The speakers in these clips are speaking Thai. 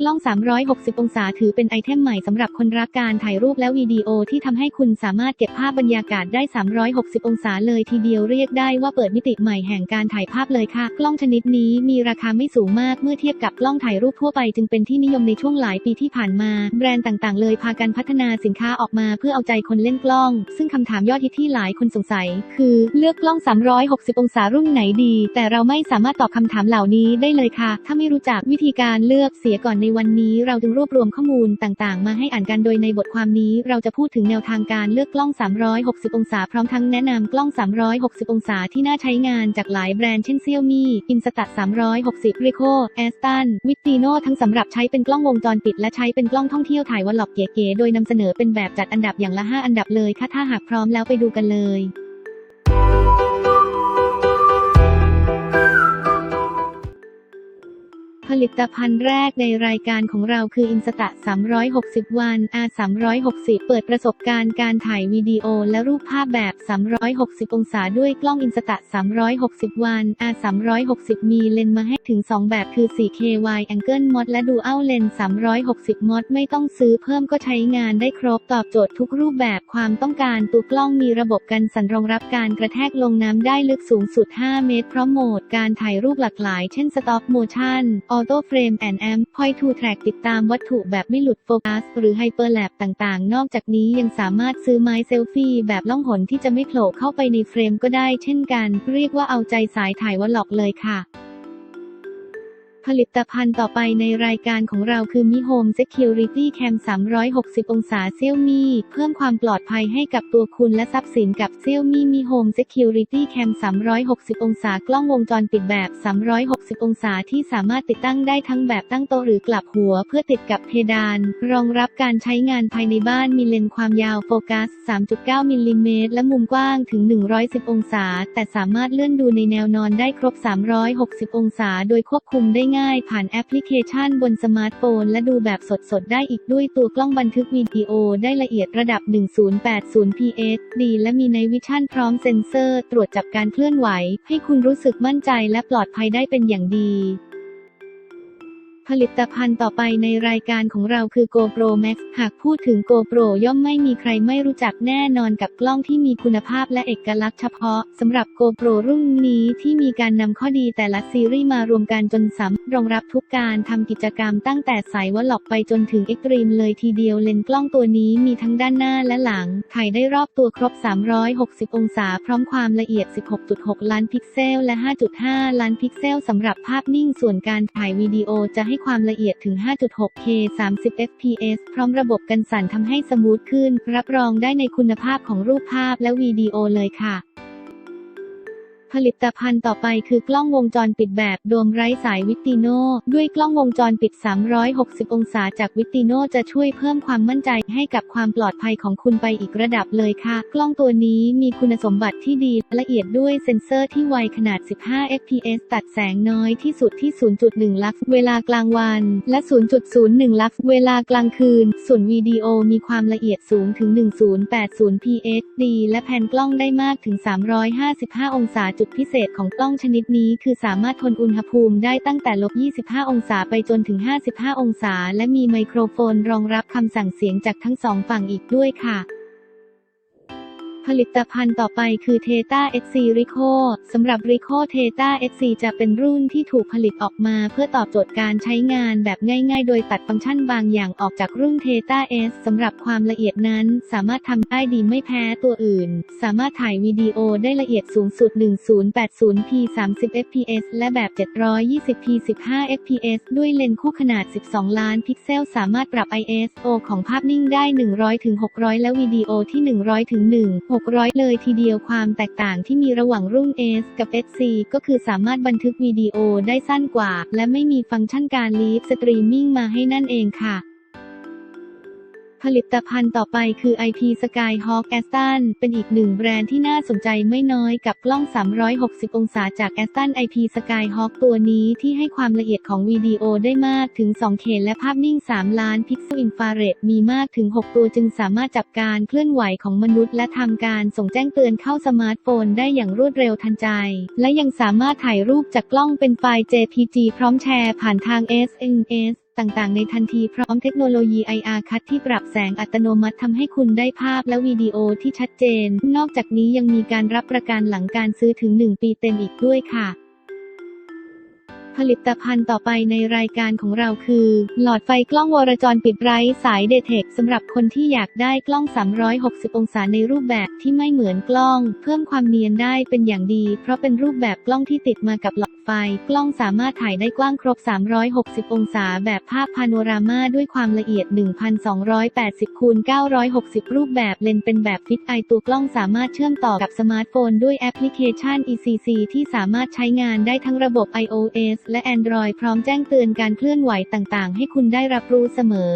กล้อง 360 องศาถือเป็นไอเทมใหม่สำหรับคนรักการถ่ายรูปและวิดีโอที่ทำให้คุณสามารถเก็บภาพบรรยากาศได้ 360 องศาเลยทีเดียวเรียกได้ว่าเปิดมิติใหม่แห่งการถ่ายภาพเลยค่ะ กล้องชนิดนี้มีราคาไม่สูงมากเมื่อเทียบกับกล้องถ่ายรูปทั่วไปจึงเป็นที่นิยมในช่วงหลายปีที่ผ่านมา แบรนด์ต่างๆ เลยพากันพัฒนาสินค้าออกมาเพื่อเอาใจคนเล่นกล้อง ซึ่งคำถามยอดฮิตที่หลายคนสงสัย คือเลือกกล้อง 360 องศารุ่นไหนดี แต่เราไม่สามารถตอบคำถามเหล่านี้ได้เลยค่ะ ถ้าไม่รู้จักวิธีการเลือกเสียก่อนในวันนี้เราจึงรวบรวมข้อมูลต่างๆ มาให้อ่านกันโดยในบทความนี้ เราจะพูดถึงแนวทางการเลือกกล้อง 360 องศา พร้อมทั้งแนะนำกล้อง 360 องศาที่น่าใช้งานจากหลายแบรนด์เช่น Xiaomi Insta 360 Ricoh Aston Vicino ทั้งสำหรับใช้เป็นกล้องวงจรปิด และใช้เป็นกล้องท่องเที่ยวถ่ายวอลล็อกเก๋ๆโดยนำเสนอเป็นแบบจัดอันดับอย่างละ 5 อันดับเลยค่ะถ้าหากพร้อมแล้วไปดูกันเลย ผลิตภัณฑ์แรกในรายการของเราคือ Insta 360 วัน R 360 เปิดประสบการณ์การถ่ายวิดีโอและรูปภาพแบบ 360 องศาด้วยกล้อง Insta 360 วัน R 360 มีเลนส์มาให้ถึง 2 แบบคือ 4K Wide Angle Mod และ Dual Lens 360 Mod ไม่ต้องซื้อเพิ่มก็ใช้งานได้ครบตอบโจทย์ทุกรูปแบบความต้องการตัวกล้องมีระบบกันสั่นรองรับการกระแทกลงน้ำได้ลึกสูงสุด 5 เมตรพร้อมโหมดการถ่ายรูปหลากหลาย เช่น Stop Motion Auto Frame and Amp Point to Track ติดตามวัตถุแบบไม่หลุดโฟกัส หรือ Hyperlap ต่างๆ นอกจากนี้ยังสามารถซื้อไม้เซลฟี่แบบล่องหนที่จะไม่โผล่เข้าไปในเฟรมก็ได้เช่นกัน เรียกว่าเอาใจสายถ่ายวอลล็อกเลยค่ะ ผลิตภัณฑ์ต่อไปในรายการของเราคือ Mi Home Security Cam 360 องศา Xiaomi เพิ่มความปลอดภัยให้กับตัวคุณและทรัพย์สินกับ Xiaomi Mi Home Security Cam 360 องศากล้องวงจรปิดแบบ 360 องศาที่สามารถติดตั้งได้ทั้งแบบตั้งโต๊ะหรือกลับหัวเพื่อติดกับเพดาน รองรับการใช้งานภายในบ้านมีเลนส์ความยาวโฟกัส 3.9 มิลลิเมตรและมุมกว้างถึง 110 องศา แต่สามารถเลื่อนดูในแนวนอนได้ครบ 360 องศา โดยควบคุมได้ง่ายผ่านแอปพลิเคชันบนสมาร์ทโฟน และดูแบบสดๆ ได้อีกด้วยตัวกล้องบันทึกวิดีโอได้ละเอียดระดับ 1080 psd และมีในวิชั่นพร้อมเซ็นเซอร์ ตรวจจับการเคลื่อนไหว ให้คุณรู้สึกมั่นใจและปลอดภัยได้เป็นอย่างดี ผลิตภัณฑ์ต่อไปในรายการของเราคือ GoPro Max หากพูดถึง GoPro ย่อมไม่มีใครไม่รู้จักแน่นอนกับกล้องที่มีคุณภาพและเอกลักษณ์เฉพาะสำหรับ GoPro รุ่นนี้ที่มีการนำข้อดีแต่ละซีรีส์มารวมกันจนสามรถรองรับทุกการทำกิจกรรมตั้งแต่สายวอลล็อกไปจนถึงเอ็กตรีมเลยทีเดียวเลนส์กล้องตัวนี้มีทั้งด้านหน้าและหลัง ถ่ายได้รอบตัวครบ 360 องศา พร้อมความละเอียด 16.6 ล้านพิกเซล และ 5.5 ล้านพิกเซลสำหรับภาพนิ่งส่วนการถ่ายวิดีโอจะให้ความละเอียดถึง 5.6K 30 fps พร้อมระบบกันสั่นทำให้สมูทขึ้น รับรองได้ในคุณภาพของรูปภาพและวิดีโอเลยค่ะ ผลิตภัณฑ์ต่อไปคือกล้องวงจรปิดแบบโดมไร้สายวิติโนด้วยกล้องวงจรปิด 360 องศาจากวิติโนจะช่วยเพิ่มความมั่นใจให้กับความปลอดภัยของคุณไปอีกระดับเลยค่ะ กล้องตัวนี้มีคุณสมบัติที่ดีละเอียดด้วยเซ็นเซอร์ที่ไวขนาด 15 fps ตัดแสงน้อยที่สุดที่ 0.1 ลักเวลากลางวัน และ 0.01 ลักเวลากลางคืน ส่วนวิดีโอมีความละเอียดสูงถึง 1080 psd และแผ่นกล้องได้มากถึง 355 องศาจุดพิเศษของกล้องชนิดนี้คือสามารถทนอุณหภูมิได้ตั้งแต่ลบ 25 องศาไปจนถึง 55 องศา และมีไมโครโฟนรองรับคำสั่งเสียงจากทั้งสองฝั่งอีกด้วยค่ะ ผลิตภัณฑ์ต่อไปคือ Theta XC Rico สำหรับ Rico Theta XC จะเป็นรุ่นที่ถูกผลิตออกมา เพื่อตอบโจทย์การใช้งานแบบง่าย ๆ โดยตัดฟังก์ชันบางอย่างออกจากรุ่น Theta S สำหรับความละเอียดนั้น สามารถทำได้ดีไม่แพ้ตัวอื่น สามารถถ่ายวิดีโอได้ละเอียดสูงสุด 1080p 30 fps และแบบ 720p 15 fps ด้วยเลนส์คู่ขนาด 12 ล้านพิกเซล สามารถปรับ ISO ของภาพนิ่งได้ 100-600 และวิดีโอที่ 100-1 600 เลยทีเดียวความแตกต่างที่มีระหว่างรุ่น S กับ SC ก็คือสามารถบันทึกวิดีโอได้สั้นกว่า และไม่มีฟังก์ชันการลีฟสตรีมมิ่งมาให้นั่นเองค่ะ ผลิตภัณฑ์ต่อไปคือ IP Skyhawk Aston เป็นอีกหนึ่งแบรนด์ที่น่าสนใจไม่น้อยกับกล้อง 360 องศาจาก Aston IP Skyhawk ตัวนี้ที่ให้ความละเอียดของวิดีโอได้มากถึง 2K และภาพนิ่ง 3 ล้านพิกเซลอินฟราเรดมีมากถึง 6 ตัวจึงสามารถจับการเคลื่อนไหวของมนุษย์ และทำการส่งแจ้งเตือนเข้าสมาร์ทโฟนได้อย่างรวดเร็วทันใจ และยังสามารถถ่ายรูปจากกล้องเป็นไฟล์ JPG พร้อมแชร์ผ่านทาง SMS ต่างๆ ในทันทีพร้อมเทคโนโลยี IR Cut ที่ปรับแสงอัตโนมัติทำให้คุณได้ภาพและวิดีโอที่ชัดเจน นอกจากนี้ยังมีการรับประกันหลังการซื้อถึง 1 ปีเต็มอีกด้วยค่ะผลิตภัณฑ์ต่อไปในรายการของเราคือ หลอดไฟกล้องวรจรปิดไร้สายเดเทคสำหรับคนที่อยากได้กล้อง 360 องศาในรูปแบบที่ไม่เหมือนกล้อง เพิ่มความเนียนได้เป็นอย่างดี เพราะเป็นรูปแบบกล้องที่ติดมากับหลอด ไฟกล้องสามารถถ่ายได้กว้างครบ 360 องศาแบบภาพพาโนรามาด้วยความละเอียด 1280คูณ960 รูปแบบเลนเป็นแบบฟิตไอตัวกล้องสามารถเชื่อมต่อกับสมาร์ทโฟนด้วยแอปพลิเคชัน ECC ที่สามารถใช้งานได้ทั้งระบบ iOS และ Android พร้อมแจ้งเตือนการเคลื่อนไหวต่างๆ ให้คุณได้รับรู้เสมอ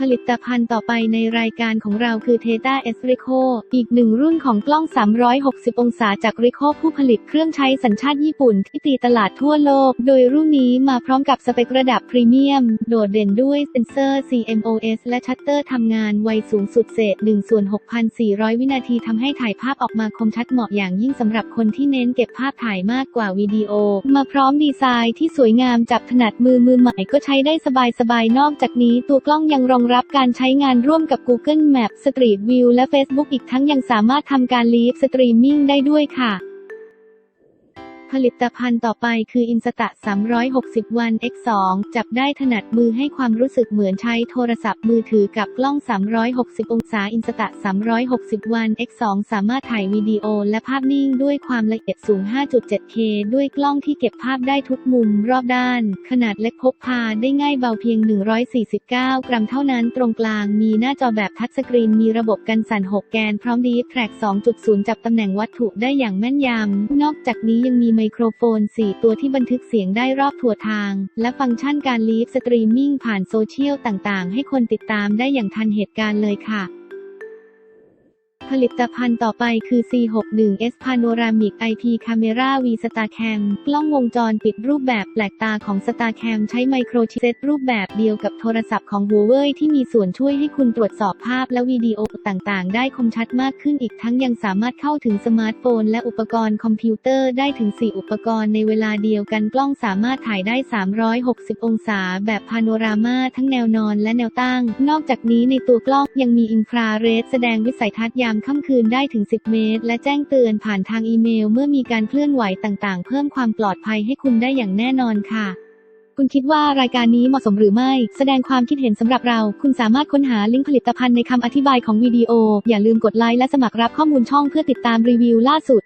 ผลิตภัณฑ์ต่อไปในรายการของเราคือ Theta S Ricoh อีกหนึ่งรุ่นของกล้อง 360 องศาจาก Ricoh ผู้ผลิตเครื่องใช้สัญชาติญี่ปุ่นที่ตีตลาดทั่วโลก โดยรุ่นนี้มาพร้อมกับสเปคระดับพรีเมียม โดดเด่นด้วยเซนเซอร์ CMOS และชัตเตอร์ทำงานไวสูงสุดเศษ1ส่วน6,400 วินาทีทำให้ถ่ายภาพออกมาคมชัดเหมาะอย่างยิ่งสำหรับคนที่เน้นเก็บภาพถ่ายมากกว่าวิดีโอ มาพร้อมดีไซน์ที่สวยงามจับถนัดมือมือใหม่ก็ใช้ได้สบายๆนอกจากนี้ตัวกล้องยังรองรับการใช้งานร่วมกับ Google Map Street View และ Facebook อีกทั้งยังสามารถทำการลีฟสตรีมมิ่งได้ด้วยค่ะ ลิตภัณฑ์ต่อไปคือ Insta 360 วัน X2 จับได้ถนัดมือให้ความรู้สึกเหมือนใช้โทรศัพท์มือถือกับกล้อง 360 องศา Insta 360 วัน X2 สามารถถ่ายวิดีโอและภาพนิ่งด้วยความละเอียดสูง 5.7K ด้วยกล้องที่เก็บภาพได้ทุกมุมรอบด้าน ขนาดเล็กพกพาได้ง่ายเบาเพียง 149 กรัมเท่านั้นตรงกลางมีหน้าจอแบบทัชสกรีนมีระบบกันสั่น 6 แกนพร้อมดีแทร็ก2.0 จับตำแหน่งวัตถุได้อย่างแม่นยำนอกจากนี้ยังมีไมโครโฟน 4 ตัวที่บันทึกเสียงได้รอบทั่วทาง และฟังก์ชันการลีฟสตรีมมิ่งผ่านโซเชียลต่างๆ ให้คนติดตามได้อย่างทันเหตุการณ์เลยค่ะ ผลิตภัณฑ์ต่อไปคือ C61S Panoramic IP Camera V StarCam กล้องวงจรปิดรูปแบบแปลกตาของ StarCam ใช้ไมโครชิปเซตรูปแบบเดียวกับโทรศัพท์ของ Huawei ที่มีส่วนช่วยให้คุณตรวจสอบภาพและวิดีโอต่างๆ ได้คมชัดมากขึ้นอีกทั้งยังสามารถเข้าถึงสมาร์ทโฟน และอุปกรณ์คอมพิวเตอร์ได้ถึง 4 อุปกรณ์ในเวลาเดียวกันกล้องสามารถถ่ายได้ 360 องศา แบบพาโนรามาทั้งแนวนอนและแนวตั้ง นอกจากนี้ในตัวกล้องยังมีอินฟราเรดแสดงวิสัยทัศน์ยามามค่ำคืนได้ถึง 10 เมตร และแจ้งเตือนผ่านทางอีเมล เมื่อมีการเคลื่อนไหวต่างๆ เพิ่มความปลอดภัยให้คุณได้อย่างแน่นอนค่ะ คุณคิดว่ารายการนี้เหมาะสมหรือไม่ แสดงความคิดเห็นสำหรับเรา คุณสามารถค้นหาลิงก์ผลิตภัณฑ์ในคำอธิบายของวิดีโอ อย่าลืมกดไลค์และสมัครรับข้อมูลช่องเพื่อติดตามรีวิวล่าสุด